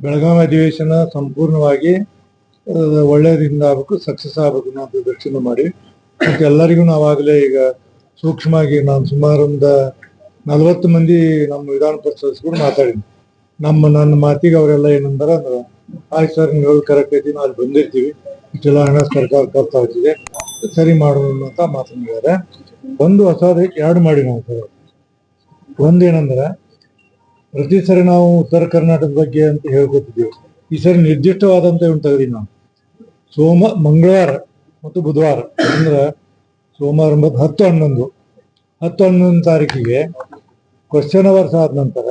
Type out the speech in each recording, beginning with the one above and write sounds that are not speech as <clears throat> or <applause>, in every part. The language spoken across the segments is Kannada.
ಬೆಳಗಾವಿ ಅಧಿವೇಶನ ಸಂಪೂರ್ಣವಾಗಿ ಒಳ್ಳೆಯದಿಂದ ಆಗಬೇಕು, ಸಕ್ಸಸ್ ಆಗಬೇಕು ನಾವು ದಕ್ಷಿಣ ಮಾಡಿ. ಮತ್ತು ಎಲ್ಲರಿಗೂ ನಾವಾಗಲೇ ಈಗ ಸೂಕ್ಷ್ಮವಾಗಿ ನಾನು ಸುಮಾರು ಒಂದು ನಲವತ್ತು ಮಂದಿ ನಮ್ಮ ವಿಧಾನ ಪರಿಷತ್ ಸದಸ್ಯರು ಮಾತಾಡಿದ್ವಿ. ನಮ್ಮ, ನನ್ನ ಮಾತಿಗೆ ಅವರೆಲ್ಲ ಏನಂದಾರ ಅಂದ್ರೆ ಆಯ್ತು ಸರ್ ನೀವು ಕರೆಕ್ಟ್ ಐತಿ ನಾವು ಅಲ್ಲಿ ಬಂದಿರ್ತೀವಿ. ಇಷ್ಟೆಲ್ಲ ಹಣ ಸರ್ಕಾರ ಖರ್ಚಾಗ್ತಿದೆ ಸರಿ ಮಾಡೋಣ ಅಂತ ಮಾತನಾಡಿದ್ದಾರೆ. ಒಂದು ಹೊಸದು ಎರಡು ಮಾಡಿ ನಾವು ಸರ್. ಒಂದು ಏನಂದ್ರೆ ಪ್ರತಿ ಸರಿ ನಾವು ಉತ್ತರ ಕರ್ನಾಟಕದ ಬಗ್ಗೆ ಅಂತ ಹೇಳ್ಕೊತಿದ್ದೀವಿ ಈ ಸರಿ ನಿರ್ದಿಷ್ಟವಾದಂತ ತೆಗೆದಿ ನಾವು ಸೋಮ, ಮಂಗಳವಾರ ಮತ್ತು ಬುಧವಾರ. ಅಂದ್ರೆ ಸೋಮವಾರ ಮತ್ತು ಹತ್ತು ಹನ್ನೊಂದು. ಹತ್ತು ಹನ್ನೊಂದು ತಾರೀಕಿಗೆ ಕ್ವಶನ್ ಅವರ್ಸ್ ಆದ ನಂತರ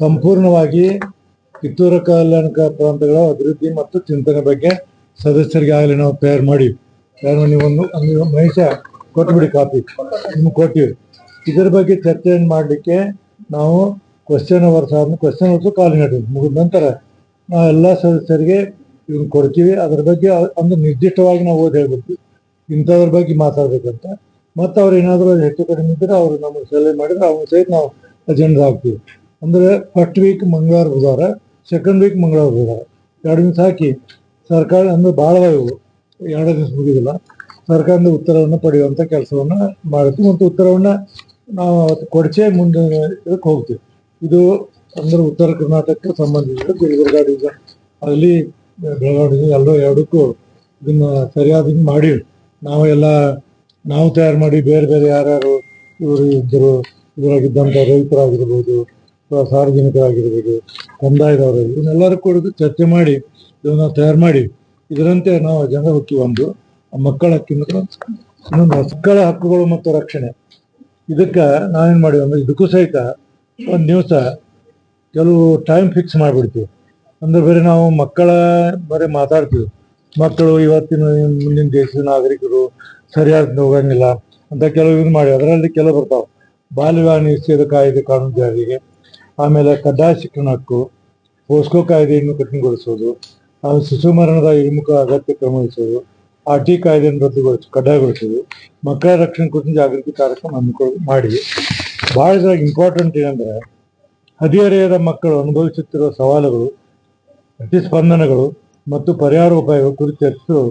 ಸಂಪೂರ್ಣವಾಗಿ ಕಿತ್ತೂರ ಕಲ್ಯಾಣಕ ಪ್ರಾಂತಗಳ ಅಭಿವೃದ್ಧಿ ಮತ್ತು ಚಿಂತನೆ ಬಗ್ಗೆ ಸದಸ್ಯರಿಗೆ ಆಗಲಿ ನಾವು ತಯಾರು ಮಾಡಿ. ತಯಾರು ಮಾಡಿ ಒಂದು ಮಹಿಷ ಕೊಟ್ಬಿಡಿ ಕಾಪಿ. ನಿಮ್ಗೆ ಕೊಟ್ಟಿವಿ. ಇದರ ಬಗ್ಗೆ ಚರ್ಚೆಯನ್ನು ಮಾಡಲಿಕ್ಕೆ ನಾವು ಕ್ವಶನ್ ಅವರ್ಸ್ ಆದ್ಮೇಲೆ ಕ್ವಶನ್ ಅವರ್ಸು ಕಾಲ್ ನಡೀವಿ ಮುಗಿದ ನಂತರ ನಾವು ಎಲ್ಲ ಸದಸ್ಯರಿಗೆ ಇವ್ನ ಕೊಡ್ತೀವಿ. ಅದ್ರ ಬಗ್ಗೆ ಅಂದ್ರೆ ನಿರ್ದಿಷ್ಟವಾಗಿ ನಾವು ಓದಿ ಹೇಳ್ಬೇಕು. ಇಂಥದ್ರ ಬಗ್ಗೆ ಮಾತಾಡ್ಬೇಕಂತ. ಮತ್ತೆ ಅವ್ರು ಏನಾದರೂ ಹೆಚ್ಚು ಕಡಿಮೆ ಇದ್ದರೆ ಅವ್ರು ನಮಗೆ ಸಲಹೆ ಮಾಡಿದ್ರೆ ಅವ್ರ ಸಹಿತ ನಾವು ಅಜೆಂಡಾ ಹಾಕ್ತೀವಿ. ಅಂದ್ರೆ ಫಸ್ಟ್ ವೀಕ್ ಮಂಗಳವಾರ, ಬುಧವಾರ ಸೆಕೆಂಡ್ ವೀಕ್ ಮಂಗಳವಾರ, ಬುಧವಾರ. ಎರಡು ದಿವಸ ಹಾಕಿ ಸರ್ಕಾರ ಅಂದ್ರೆ ಭಾಳ ಎರಡು ದಿವಸ ಮುಗಿದಿಲ್ಲ. ಸರ್ಕಾರದ ಉತ್ತರವನ್ನು ಪಡೆಯುವಂತ ಕೆಲಸವನ್ನ ಮಾಡ್ತೀವಿ ಮತ್ತು ಉತ್ತರವನ್ನು ನಾವು ಕೊಡಚೆ ಮುಂದೆ ಇದಕ್ಕೆ ಹೋಗ್ತೀವಿ. ಇದು ಅಂದ್ರೆ ಉತ್ತರ ಕರ್ನಾಟಕಕ್ಕೆ ಸಂಬಂಧಿಸಿದ ಗುಲ್ಬರ್ಗ ಡಿವಿಷನ್ ಅಲ್ಲಿ ಬೆಳಗಾವಿ ಎಲ್ಲೋ ಎರಡಕ್ಕೂ ಇದನ್ನ ಸರಿಯಾದ ಮಾಡಿ ನಾವು ಎಲ್ಲ ನಾವು ತಯಾರು ಮಾಡಿ ಬೇರೆ ಬೇರೆ ಯಾರ್ಯಾರು ಇವರು ಇದ್ದರು ಇವರಾಗಿದ್ದಂಥ ರೈತರಾಗಿರ್ಬೋದು, ಅಥವಾ ಸಾರ್ವಜನಿಕರಾಗಿರ್ಬೋದು ಕಂದಾಯದವರು ಇವನ್ನೆಲ್ಲರೂ ಕೂಡ ಚರ್ಚೆ ಮಾಡಿ, ಇದನ್ನ ತಯಾರು ಮಾಡಿ, ಇದರಂತೆ ನಾವು ಜನರ ಹಕ್ಕಿ ಒಂದು ಮಕ್ಕಳ ಹಕ್ಕಿನ ಮಕ್ಕಳ ಹಕ್ಕುಗಳು ಮತ್ತು ರಕ್ಷಣೆ. ಇದಕ್ಕೆ ನಾವೇನ್ ಮಾಡಿವಿ ಅಂದ್ರೆ ಇದಕ್ಕೂ ಸಹಿತ ಒಂದು ದಿವಸ ಕೆಲವು ಟೈಮ್ ಫಿಕ್ಸ್ ಮಾಡಿಬಿಡ್ತೀವಿ. ಅಂದ್ರೆ ಬೇರೆ ನಾವು ಮಕ್ಕಳ ಬರೀ ಮಾತಾಡ್ತೀವಿ. ಮಕ್ಕಳು ಇವತ್ತಿನ ಮುಂದಿನ ದೇಶದ ನಾಗರಿಕರು ಸರಿಯಾಗಿ ಹೋಗಂಗಿಲ್ಲ ಅಂತ ಕೆಲವು ಇದು ಮಾಡಿ, ಅದರಲ್ಲಿ ಕೆಲವು ಬರ್ತಾವೆ. ಬಾಲ್ಯ ನಿಷೇಧ ಕಾಯ್ದೆ ಕಾನೂನು ಜಾರಿಗೆ, ಆಮೇಲೆ ಕಡ್ಡಾಯ ಶಿಕ್ಷಣ ಹಕ್ಕು, ಪೋಸ್ಕೋ ಕಾಯ್ದೆಯನ್ನು ಕಠಿಣಗೊಳಿಸೋದು ಆಮೇಲೆ ಶಿಶು ಮರಣದ ಇಳಿಮುಖ ಅಗತ್ಯ ಕ್ರಮ ವಹಿಸೋದು, ಆರ್ ಟಿ ಕಾಯ್ದೆಯನ್ನು ರದ್ದುಗೊಳಿಸಿ, ಕಡ್ಡಾಯಗೊಳಿಸೋದು, ಮಕ್ಕಳ ರಕ್ಷಣೆ ಕುರಿತು ಜಾಗೃತಿ ಕಾರ್ಯಕ್ರಮ ಹಮ್ಮಿಕೊಳ್ಳ ಮಾಡಿ ಭಾಳ ಇಂಪಾರ್ಟೆಂಟ್ ಏನಂದ್ರೆ, ಹದಿಹರೆಯದ ಮಕ್ಕಳು ಅನುಭವಿಸುತ್ತಿರುವ ಸವಾಲುಗಳು, ಪ್ರತಿಸ್ಪಂದನಗಳು ಮತ್ತು ಪರಿಹಾರ ಉಪಾಯಗಳ ಕುರಿತು ಚರ್ಚಿಸಲು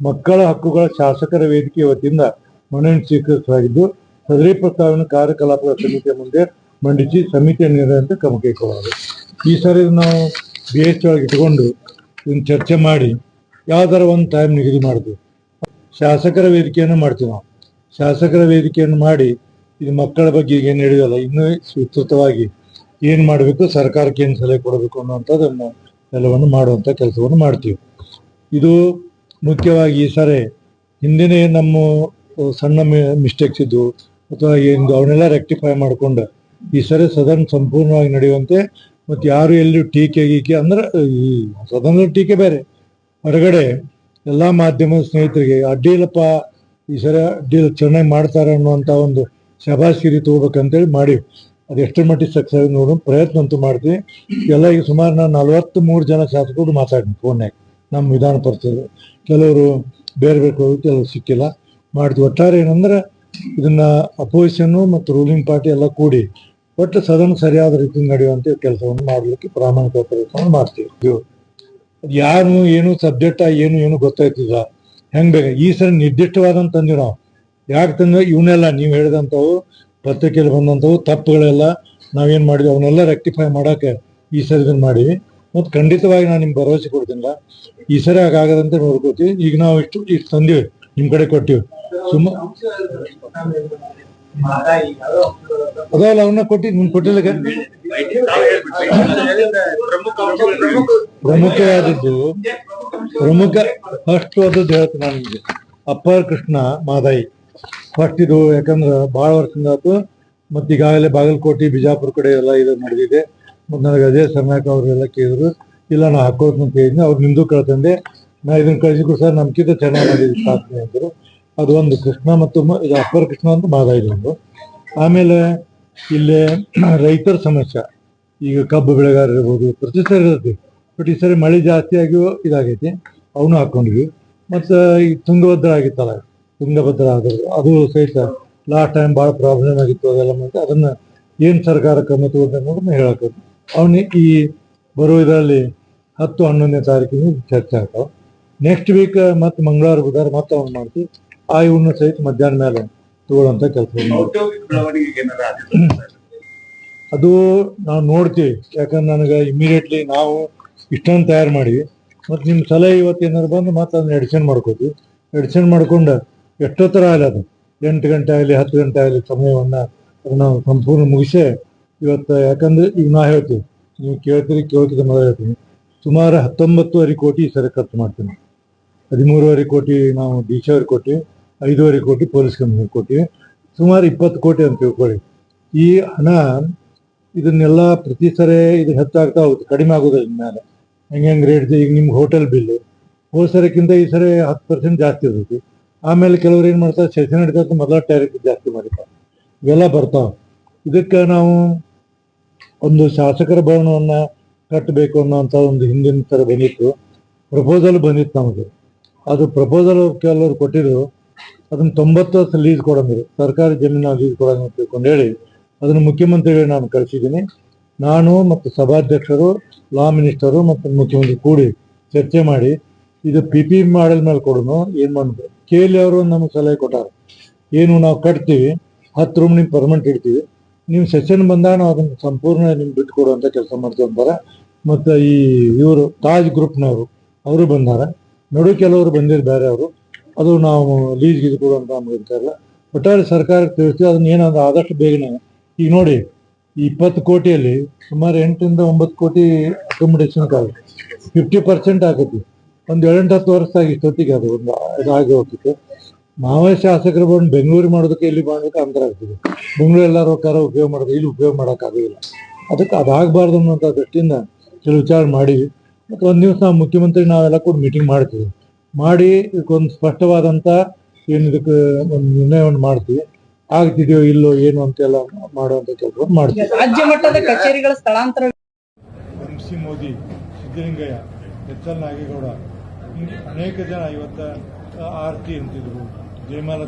ಮಕ್ಕಳ ಹಕ್ಕುಗಳ ಶಾಸಕರ ವೇದಿಕೆ ವತಿಯಿಂದ ಮನವಿ ಸ್ವೀಕರಿಸಲಾಗಿದ್ದು, ಸದರಿ ಪ್ರಸ್ತಾವನೆ ಕಾರ್ಯಕಲಾಪಗಳ ಸಮಿತಿಯ ಮುಂದೆ ಮಂಡಿಸಿ ಸಮಿತಿಯ ನಿರ್ಣಯಂತೆ ಕ್ರಮ ಕೈಗೊಳ್ಳಲಾಗಿದೆ. ಈ ಸಾರಿ ನಾವು ಬಿ ಎಚ್ ಒಳಗೆ ಇಟ್ಕೊಂಡು ಇದನ್ನು ಚರ್ಚೆ ಮಾಡಿ ಯಾವ್ದಾರ ಒಂದು ಟೈಮ್ ನಿಗದಿ ಮಾಡ್ತೀವಿ ಶಾಸಕರ ವೇದಿಕೆಯನ್ನು ಮಾಡ್ತೀವಿ ನಾವು. ಶಾಸಕರ ವೇದಿಕೆಯನ್ನು ಮಾಡಿ ಇದು ಮಕ್ಕಳ ಬಗ್ಗೆ ಈಗ ಏನು ಹೇಳಿದಲ್ಲ, ಇನ್ನೂ ವಿಸ್ತೃತವಾಗಿ ಏನು ಮಾಡಬೇಕು, ಸರ್ಕಾರಕ್ಕೆ ಏನು ಸಲಹೆ ಕೊಡಬೇಕು ಅನ್ನುವಂಥದ್ದನ್ನು ಎಲ್ಲವನ್ನು ಮಾಡುವಂಥ ಕೆಲಸವನ್ನು ಮಾಡ್ತೀವಿ. ಇದು ಮುಖ್ಯವಾಗಿ ಈ ಸರಿ ಹಿಂದಿನ ನಮ್ಮ ಸಣ್ಣ ಮಿಸ್ಟೇಕ್ಸ್ ಇದ್ದು, ಅಥವಾ ಏನು ಅವನ್ನೆಲ್ಲ ರೆಕ್ಟಿಫೈ ಮಾಡಿಕೊಂಡು ಈ ಸರಿ ಸದನ ಸಂಪೂರ್ಣವಾಗಿ ನಡೆಯುವಂತೆ, ಮತ್ತು ಯಾರು ಎಲ್ಲಿ ಟೀಕೆ ಗೀಕೆ ಅಂದ್ರೆ, ಈ ಸದನದ ಟೀಕೆ ಬೇರೆ. ಹೊರಗಡೆ ಎಲ್ಲ ಮಾಧ್ಯಮದ ಸ್ನೇಹಿತರಿಗೆ ಅಡ್ಡಿ ಇಲ್ಲಪ್ಪ ಈ ಸರಿ ಅಡ್ಡಿ ಚೆನ್ನಾಗಿ ಮಾಡ್ತಾರೆ ಅನ್ನುವಂಥ ಒಂದು ಶಬಾಶ್ಗಿರಿ ತಗೋಬೇಕಂತೇಳಿ ಮಾಡಿವಿ ಅದು ಎಷ್ಟರ ಮಟ್ಟಿಗೆ ಸಕ್ಸಸ್ ನೋಡೋ, ಪ್ರಯತ್ನ ಅಂತೂ ಮಾಡ್ತೀವಿ ಎಲ್ಲ ಈಗ ಸುಮಾರು ನಾನು ನಲ್ವತ್ತು ಮೂರು ಜನ ಶಾಸಕರು ಮಾತಾಡ್ತೀನಿ ಫೋನ್ಯಾಗ ನಮ್ಮ ವಿಧಾನ ಪರಿಷತ್ ಕೆಲವರು ಬೇರೆ ಬೇರೆ ಹೋಗಿ, ಕೆಲವರು ಸಿಕ್ಕಿಲ್ಲ. ಮಾಡ್ತೀವಿ ಒಟ್ಟಾರೆ ಏನಂದ್ರೆ ಇದನ್ನ ಅಪೋಸಿಷನ್ನು ಮತ್ತು ರೂಲಿಂಗ್ ಪಾರ್ಟಿ ಎಲ್ಲ ಕೂಡಿ ಒಟ್ಟು ಸದನ ಸರಿಯಾದ ರೀತಿ ನಡೆಯುವಂತೆ ಕೆಲಸವನ್ನು ಮಾಡಲಿಕ್ಕೆ ಪ್ರಾಮಾಣಿಕ ಪ್ರಯತ್ನವನ್ನು ಮಾಡ್ತೀವಿ. ಯಾರು ಏನು ಸಬ್ಜೆಕ್ಟ್ ಏನು ಏನು ಗೊತ್ತಾಯ್ತದ ಹೆಂಗ್ ಬೇಕು? ಈ ಸರಿ ನಿರ್ದಿಷ್ಟವಾದಂತ ತಂದಿವಿ ನಾವು ಯಾಕೆ ತಂದ್ರೆ ಇವನ್ನೆಲ್ಲ ನೀವು ಹೇಳಿದಂಥವು ಪತ್ರಿಕೆಯಲ್ಲಿ ಬಂದಂಥವು, ತಪ್ಪುಗಳೆಲ್ಲ ನಾವೇನ್ ಮಾಡಿದ್ವಿ ಅವನ್ನೆಲ್ಲ ರೆಕ್ಟಿಫೈ ಮಾಡಕ್ಕೆ ಈ ಸರಿ ಇದನ್ನ ಮಾಡಿವಿ. ಮತ್ತು ಖಂಡಿತವಾಗಿ ನಾನು ನಿಮ್ಗೆ ಭರವಸೆ ಕೊಡ್ತೀನಿಲ್ಲ ಈ ಸರಿ ಹಾಗಾಗದಂತೆ ನೋಡ್ಕೋತೀವಿ ಈಗ ನಾವು ಇಷ್ಟು ಇಷ್ಟು ತಂದಿವಿ ನಿಮ್ಮ ಕಡೆ ಕೊಟ್ಟಿವಿ. ಸುಮ್ಮ ಅದಲ್ಲ ಅವನ್ನ ಕೊಟ್ಟಿ ನಿಮ್ ಕೊಟ್ಟಿಲ್ಲ ಪ್ರಮುಖವಾದದ್ದು ಪ್ರಮುಖ ಅಷ್ಟು ಆದದ್ದು ಹೇಳ್ತೀನಿ ನಾನು ನಿಮಗೆ. ಅಪ್ಪರ್ ಕೃಷ್ಣ ಮಾದಾಯಿ. ಫಸ್ಟ್ ಇದು ಯಾಕಂದ್ರೆ ಭಾಳ ವರ್ಷದಿಂದ ಆಯ್ತು. ಮತ್ತು ಈಗಾಗಲೇ ಬಾಗಲಕೋಟೆ, ಬಿಜಾಪುರ ಕಡೆ ಎಲ್ಲ ಇದು ನಡೆದಿದೆ. ಮತ್ತು ನನಗೆ ಅದೇ ಸರ್ನಾಕ್ ಅವರೆಲ್ಲ ಕೇಳಿದ್ರು, ಇಲ್ಲ ನಾ ಹಾಕೋದು ಅಂತ ಹೇಳಿದ್ನಿ, ಅವ್ರು ನಿಂದು ಕಳ್ತಂದೆ. ನಾ ಇದನ್ನ ಕಳಿಸಿದ್ರು ಸರ್ ನಮ್ಗಿಂತ ಚೆನ್ನಾಗಿ ಮಾಡಿದ್ವಿ ಸಾಧನೆ ಅಂದರು ಅದು ಒಂದು ಕೃಷ್ಣ ಮತ್ತು ಇದು ಅಪ್ಪರ್ ಕೃಷ್ಣ ಅಂತ ಮಾದಾಯಿ ಒಂದು. ಆಮೇಲೆ ಇಲ್ಲಿ <clears throat> ರೈತರ ಸಮಸ್ಯೆ. ಈಗ ಕಬ್ಬು ಬೆಳೆಗಾರ ಇರ್ಬೋದು ಪ್ರತಿ ಸರಿ ಇರುತ್ತೆ. ಬಟ್ ಈ ಸರಿ ಮಳೆ ಜಾಸ್ತಿ ಆಗಿ ಇದಾಗೈತಿ, ಅವನು ಹಾಕೊಂಡ್ವಿ ಮತ್ತು ಈ ತುಂಗಭದ್ರ ಆಗಿತ್ತಲ್ಲ ತುಂಗಭದ್ರ ಆದರು ಅದು ಸಹಿತ ಲಾಸ್ಟ್ ಟೈಮ್ ಭಾಳ ಪ್ರಾಬ್ಲಮ್ ಆಗಿತ್ತು ಅದೆಲ್ಲ ಮತ್ತೆ ಅದನ್ನ ಏನ್ ಸರ್ಕಾರ ಕ್ರಮ ತಗೊಂಡು ಅನ್ನೋದನ್ನ ಹೇಳಕ್ಕೆ ಅವನು ಈ ಬರೋ ಇದರಲ್ಲಿ ಹತ್ತು ಹನ್ನೊಂದನೇ ತಾರೀಕಿನ ಚರ್ಚೆ ಆಗ್ತಾವ. ನೆಕ್ಸ್ಟ್ ವೀಕ್ ಮತ್ತೆ ಮಂಗಳವಾರ ಬುಧವಾರ ಮತ್ತೆ ಅವ್ನು ಮಾಡ್ತಿ. ಆ ಇವನ್ನ ಸಹಿತ ಮಧ್ಯಾಹ್ನ ಮೇಲೆ ತಗೊಳ್ಳೋಂಥ ಕೆಲಸ? ಅದು ನಾವು ನೋಡ್ತೀವಿ. ಯಾಕಂದ್ರೆ ನನಗೆ ಇಮಿಡಿಯೇಟ್ಲಿ ನಾವು ಇಷ್ಟೊಂದು ತಯಾರು ಮಾಡಿ ಮತ್ತು ನಿಮ್ಮ ಸಲಹೆ ಇವತ್ತು ಏನಾದ್ರು ಬಂದು ಮತ್ತೆ ಅದನ್ನ ಎಡಿಷನ್ ಮಾಡ್ಕೋತೀವಿ. ಎಡಿಷನ್ ಮಾಡ್ಕೊಂಡು ಎಷ್ಟೊತ್ತರ ಆಗಲಿ ಅದು ಎಂಟು ಗಂಟೆ ಆಗಲಿ, ಹತ್ತು ಗಂಟೆ ಆಗಲಿ ಸಮಯವನ್ನು ಅದನ್ನು ಸಂಪೂರ್ಣ ಮುಗಿಸಿ ಇವತ್ತು ಯಾಕಂದ್ರೆ ಈಗ ನಾ ಹೇಳ್ತೀವಿ ನೀವು ಕೇಳ್ತೀರಿ ಕೇಳ್ತಿದ್ದ ಮೊದಲು ಹೇಳ್ತೀನಿ. ಸುಮಾರು ಹತ್ತೊಂಬತ್ತುವರೆ ಕೋಟಿ ಸರಿ ಖರ್ಚು ಮಾಡ್ತೀನಿ. ಹದಿಮೂರುವರೆ ಕೋಟಿ ನಾವು ಡಿ ಸಿ ಅವ್ರಿಗೆ ಕೊಟ್ಟಿವಿ ಐದೂವರೆ ಕೋಟಿ ಪೊಲೀಸ್ ಕಂಪ್ನಿ ಕೊಟ್ಟಿವಿ ಸುಮಾರು ಇಪ್ಪತ್ತು ಕೋಟಿ ಅಂತ ತಿಳ್ಕೊಳ್ಳಿ. ಈ ಹಣ ಇದನ್ನೆಲ್ಲ ಪ್ರತಿ ಸರಿ ಇದು ಹೆಚ್ಚಾಗ್ತಾ ಹೋಗುತ್ತೆ, ಕಡಿಮೆ ಆಗೋದಿಲ್ಲ ಮೇಲೆ. ಹೆಂಗೆ ಹೆಂಗೆ ರೇಟ್ ಈಗ ನಿಮ್ಗೆ ಹೋಟೆಲ್ ಬಿಲ್ಲು. ಹೋದ ಸರಿಕ್ಕಿಂತ ಈ ಸರಿ ಹತ್ತು ಪರ್ಸೆಂಟ್ ಜಾಸ್ತಿ ಇರ್ತೈತಿ. ಆಮೇಲೆ ಕೆಲವ್ರು ಏನು ಮಾಡ್ತಾರೆ, ಸೆಷನ್ ಹಿಡಿದ ಮೊದಲ ಟ್ಯಾರಿಫ್ ಜಾಸ್ತಿ ಮಾಡಿರ್ತಾರೆ. ಇವೆಲ್ಲ ಬರ್ತಾವೆ. ಇದಕ್ಕೆ ನಾವು ಒಂದು ಶಾಸಕರ ಭವನವನ್ನ ಕಟ್ಟಬೇಕು ಅನ್ನೋಂಥ ಒಂದು ಹಿಂದಿನ ಥರ ಬಂದಿತ್ತು. ಪ್ರಪೋಸಲ್ ಬಂದಿತ್ತು ನಮಗೆ ಅದು ಪ್ರಪೋಸಲ್ ಕೆಲವರು ಕೊಟ್ಟಿದ್ರು, ಅದನ್ನ ತೊಂಬತ್ತು ವರ್ಷ ಲೀಸ್ ಕೊಡಂದ್ರು. ಸರ್ಕಾರಿ ಜಮೀನು ಲೀಸ್ ತಿಳ್ಕೊಂಡು ಹೇಳಿ, ಅದನ್ನು ಮುಖ್ಯಮಂತ್ರಿಗಳಿಗೆ ನಾನು ಕಳಿಸಿದ್ದೀನಿ. ನಾನು ಮತ್ತು ಸಭಾಧ್ಯಕ್ಷರು ಲಾ ಮಿನಿಸ್ಟರು ಮತ್ತು ಮುಖ್ಯಮಂತ್ರಿ ಕೂಡಿ ಚರ್ಚೆ ಮಾಡಿ ಇದು ಪಿ ಪಿ ಮಾಡೆಲ್ ಮೇಲೆ ಕೊಡೋನು, ಏನ್ ಮಾಡ್ಬೇಕು? ಕೆ ಅವರು ನಮಗೆ ಸಲಹೆ ಕೊಟ್ಟಾರ. ಏನು ನಾವು ಕಟ್ತೀವಿ, ಹತ್ತು ರೂಮ್ ನಿಮ್ ಪರ್ಮನೆಂಟ್ ಇಡ್ತೀವಿ. ನೀವು ಸೆಷನ್ ಬಂದಾಗ ನಾವು ಅದನ್ನ ಸಂಪೂರ್ಣ ನಿಮ್ಗೆ ಬಿಟ್ಟು ಕೊಡುವಂಥ ಕೆಲಸ ಮಾಡ್ತೀವಿ ಅಂತಾರೆ. ಮತ್ತು ಈ ಇವರು ತಾಜ್ ಗ್ರೂಪ್ನವರು ಅವರು ಬಂದಾರ. ನಡು ಕೆಲವರು ಬಂದಿದ್ರು ಬೇರೆ ಅವರು. ಅದು ನಾವು ಲೀಸ್ ಗೀಸ್ ಕೊಡುವಂತ ನಮ್ಗೆ ಒಟ್ಟಾರೆ ಸರ್ಕಾರಕ್ಕೆ ತಿಳಿಸ್ತೀವಿ ಅದನ್ನ ಏನಂದ್ರೆ ಆದಷ್ಟು ಬೇಗನೆ. ಈಗ ನೋಡಿ ಈ ಇಪ್ಪತ್ತು ಕೋಟಿಯಲ್ಲಿ ಸುಮಾರು ಎಂಟರಿಂದ ಒಂಬತ್ತು ಕೋಟಿ ಅಕೊಮಿಡೇಷನ್ ಕಾಲ. ಫಿಫ್ಟಿ ಪರ್ಸೆಂಟ್ ಆಗತ್ತೆ ಒಂದು ಏಳೆಂಟು ಹತ್ತು ವರ್ಷದಾಗ ಇಷ್ಟೊತ್ತಿಗೆ ಅದು ಒಂದು ಇದಾಗಿ ಹೋಗ್ತಿತ್ತು. ಮಾವೇ ಶಾಸಕರು ಬಂದು ಬೆಂಗಳೂರು ಮಾಡೋದಕ್ಕೆ ಇಲ್ಲಿ ಮಾಡೋದಕ್ಕೆ ಅಂತರ ಆಗ್ತಿದೆ. ಬೆಂಗಳೂರು ಎಲ್ಲರೂ ಕಾರ ಉಪಯೋಗ ಮಾಡೋದು ಇಲ್ಲಿ ಉಪಯೋಗ ಮಾಡೋಕ್ಕಾಗೋದಿಲ್ಲ ಅದಕ್ಕೆ ಅದಾಗಬಾರ್ದು ಅನ್ನೋಂಥ ದೃಷ್ಟಿಯಿಂದ ಕೆಲವು ವಿಚಾರ ಮಾಡಿವಿ ಮತ್ತು ಒಂದು ದಿವಸ ನಾವು ಮುಖ್ಯಮಂತ್ರಿ ನಾವೆಲ್ಲ ಕೂಡ ಮೀಟಿಂಗ್ ಮಾಡ್ತೀವಿ. ಮಾಡಿ ಇದಕ್ಕೊಂದು ಸ್ಪಷ್ಟವಾದಂಥ ಏನು ಇದಕ್ಕೆ ಒಂದು ನಿರ್ಣಯವನ್ನು ಮಾಡ್ತೀವಿ. ಆಗ್ತಿದೆಯೋ ಇಲ್ಲೋ ಏನು ಅಂತೆಲ್ಲ ಮಾಡುವಂಥ ಕೆಲಸ ಮಾಡ್ತೀವಿ. ರಾಜ್ಯ ಮಟ್ಟದ ಕಚೇರಿಗಳ ಸ್ಥಳಾಂತರ M C Modi Siddalingaiah H L Nagegowda ಅನೇಕ ಜನ ಇವತ್ತ ಆರತಿ ಅಂತಿದ್ರು, ಜಯಮಾಲ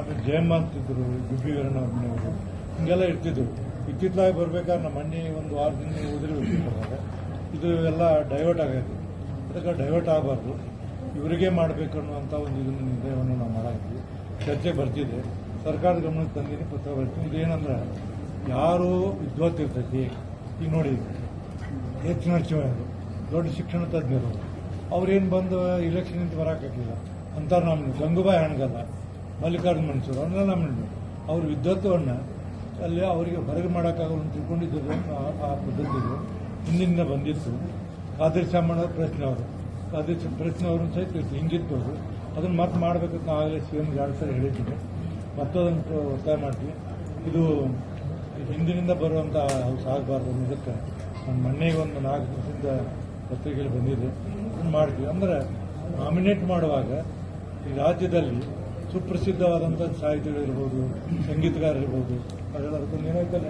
ಅದು ಜಯಮ್ಮ ಅಂತಿದ್ರು ಗುಬ್ಬಿ ವೀರಣ್ಣವ್ರನ್ನವರು ಹಿಂಗೆಲ್ಲ ಇರ್ತಿದ್ರು. ಇತ್ತಿತ್ತಲಾಗಿ ಬರ್ಬೇಕಾದ್ರೆ ನಮ್ಮ ಮನೆ ಒಂದು ವಾರದಿಂದ ಉದುರಿ ಬರ್ತಾರೆ ಇದು ಎಲ್ಲ ಡೈವರ್ಟ್ ಆಗೈತೆ. ಅದಕ್ಕೆ ಡೈವರ್ಟ್ ಆಗಬಾರ್ದು. ಇವರಿಗೆ ಮಾಡಬೇಕು ಅನ್ನುವಂಥ ಒಂದು ಇದನ್ನು ನಿರ್ಣಯವನ್ನು ನಾವು ಮಾಡಿದ್ವಿ ಚರ್ಚೆ ಬರ್ತಿದೆ. ಸರ್ಕಾರದ ಗಮನಕ್ಕೆ ತಂದಿನಿ, ಪತ್ರ ಬರ್ತೀನಿ ಇದೇನಂದ್ರೆ ಯಾರು ವಿದ್ವತ್ ಇರ್ತೈತಿ ಈಗ ನೋಡಿ, ಹೆಚ್ಚಿನ ದೊಡ್ಡ ಶಿಕ್ಷಣ ತಜ್ಞರು. ಅವ್ರೇನು ಬಂದು ಇಲೆಕ್ಷನ್ ಅಂತ ಬರೋಕ್ಕಾಗಿಲ್ಲ ಅಂತ ನಮ್ಮ ಗಂಗೂಬಾಯಿ ಹಣಗಲ್ಲ, ಮಲ್ಲಿಕಾರ್ಜುನ ಮನ್ಸೂರು ಅವನ್ನೆಲ್ಲ ನಮ್ಮ ಅವ್ರ ವಿದ್ವತ್ವವನ್ನು ಅಲ್ಲಿ ಅವರಿಗೆ ಹೊರಗೆ ಮಾಡೋಕ್ಕಾಗಲ್ಲ ತಿಳ್ಕೊಂಡಿದ್ದರು ಆ- ಪದ್ಧತಿಗಳು ಹಿಂದಿನಿಂದ ಬಂದಿತ್ತು. ಖಾದರ್ ಶಾಮಣ್ಣ ಪ್ರಶ್ನೆ ಅವರು. ಖಾದರ್ ಪ್ರಶ್ನೆ ಅವರು ಸಹಿತ ಹಿಂಗಿತ್ತು ಅವರು ಅದನ್ನು ಮತ್ತೆ ಮಾಡಬೇಕಂತ ಆಗಲೇ ಸಿ ಎಂ ಎರಡು ಸಾರಿ ಹೇಳಿದ್ದೀನಿ ಮತ್ತದನ್ನು ಒತ್ತಾಯ ಮಾಡ್ತೀವಿ. ಇದು ಹಿಂದಿನಿಂದ ಬರುವಂಥ ಹೌಸ್ ಆಗಬಾರ್ದು ಅನ್ನೋದಕ್ಕೆ ನಮ್ಮ ಮೊನ್ನೆಗೆ ಒಂದು ನಾಲ್ಕು ದಿವಸದಿಂದ ಪತ್ರಿಕೆಯಲ್ಲಿ ಬಂದಿದೆ. ಮಾಡ್ತೀವಿ ಅಂದರೆ ನಾಮಿನೇಟ್ ಮಾಡುವಾಗ ಈ ರಾಜ್ಯದಲ್ಲಿ ಸುಪ್ರಸಿದ್ಧವಾದಂಥ ಸಾಹಿತಿಗಳಿರ್ಬೋದು, ಸಂಗೀತಗಾರರಿರ್ಬೋದು ಅದೆಲ್ಲ ಅದಕ್ಕೊಂದು ಏನಾಯ್ತಲ್ಲ?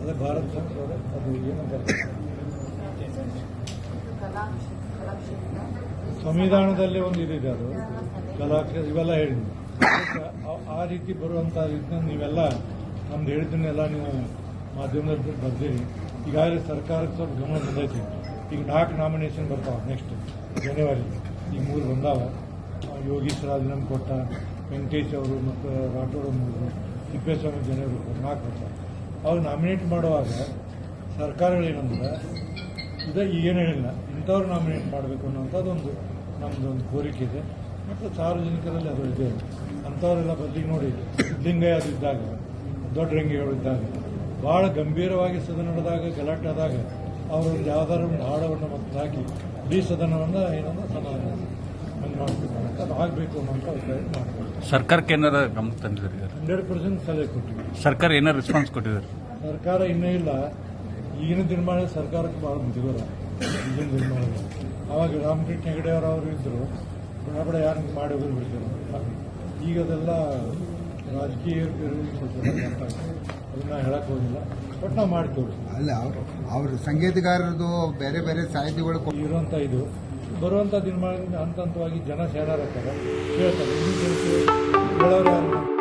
ಅದೇ ಭಾರತ ಸರ್ಕಾರ ಅದು ಏನಂತ ಸಂವಿಧಾನದಲ್ಲಿ ಒಂದು ಇದಿದೆ ಅದು. ಕಲಾಕ್ಷ ಇವೆಲ್ಲ ಹೇಳಿದ್ವಿ. ಆ- ಆ ರೀತಿ ಬರುವಂಥ ಇದನ್ನ ನೀವೆಲ್ಲ ನಮ್ದು ಹೇಳಿದ್ದನ್ನೆಲ್ಲ ನೀವು ಮಾಧ್ಯಮದಲ್ಲಿ ಬರ್ತೀರಿ ಈಗಾಗಲೇ ಸರ್ಕಾರಕ್ಕೆ ಸ್ವಲ್ಪ ಗಮನ ಬಂದೈತಿ ಈಗ ನಾಲ್ಕು ನಾಮಿನೇಷನ್ ಬರ್ತಾವ ನೆಕ್ಸ್ಟ್ ಜನವರಿ ಈಗ ಮೂರು ಬಂದಾವ. ಯೋಗೀಶ್ ರಾಜೀನಾಮೆ ಕೊಟ್ಟ, ವೆಂಕಟೇಶ್ ಅವರು ಮತ್ತು ರಾಠೋಡ್ ಮೂರು, ತಿಪ್ಪೇಸ್ವಾಮಿ ಜನರು ನಾಲ್ಕು ಬರ್ತಾವೆ. ಅವ್ರು ನಾಮಿನೇಟ್ ಮಾಡುವಾಗ ಸರ್ಕಾರಗಳೇನಂದ್ರೆ ಇದು ಏನು ಹೇಳಿಲ್ಲ, ಇಂಥವ್ರು ನಾಮಿನೇಟ್ ಮಾಡಬೇಕು ಅನ್ನೋಂಥದ್ದೊಂದು ನಮ್ಮದು ಒಂದು ಕೋರಿಕೆ ಇದೆ. ಮತ್ತು ಸಾರ್ವಜನಿಕರಲ್ಲಿ ಅದು ಇದೆ. ಅಂಥವರೆಲ್ಲ ಬದಲಿಗೆ ನೋಡಿ ಇದ್ದಾಗ, ದೊಡ್ಡ ರಂಗಿಗಳು ಇದ್ದಾಗ ಭಾಳ ಗಂಭೀರವಾಗಿ ಸದನ ನಡೆದಾಗ ಗಲಾಟೆ ಆದಾಗ ಅವರು ಯಾವ್ದಾದ್ರು ಒಂದು ಹಾಡವನ್ನು ಮತ್ತೆ ಹಾಕಿ ಇಡೀ ಸದನವನ್ನು ಏನಂದ್ರೆ ಸಮಾಧಾನ ಅದು ಆಗಬೇಕು ಅನ್ನೋಂಥ ಅಭಿಪ್ರಾಯ ಸರ್ಕಾರಕ್ಕೆ ಏನಾರ ಗಮನ ತಂದಿದ್ದಾರೆ ಹಂಡ್ರೆಡ್ ಪರ್ಸೆಂಟ್ ಸಲಹೆ ಕೊಟ್ಟಿದ್ರು ಸರ್ಕಾರ ಏನಾರ ರೆಸ್ಪಾನ್ಸ್ ಕೊಟ್ಟಿದ್ದಾರೆ. ಸರ್ಕಾರ ಇನ್ನೂ ಇಲ್ಲ. ಈಗಿನ ದಿನಮಾನ ಸರ್ಕಾರಕ್ಕೆ ಭಾಳ ಮುಜುಗರ. ಈಗಿನ ದಿನಮಾನ. ಅವಾಗ ರಾಮಕೃಷ್ಣ ಹೆಗಡೆ ಅವರು ಅವರು ಇದ್ರು. ಬಡಬಡ ಬಡ ಯಾರು ಮಾಡಿ ಹೋಗಿ ಬಿಡ್ತಾರೆ. ಈಗ ಅದೆಲ್ಲ ರಾಜಕೀಯ ಮಾಡಿ ಅಲ್ಲ ಅವರು ಅವ್ರ ಸಂಗೀತಗಾರರದು ಬೇರೆ ಬೇರೆ ಸಾಹಿತಿಗಳು ಇರುವಂತ ಇದು. ಬರುವಂತ ದಿನಮಾನದಿಂದ ಹಂತ ಹಂತವಾಗಿ ಜನ ಸೇರಾರತ್ತಾರೆ. ಹೇಳ್ತಾರೆ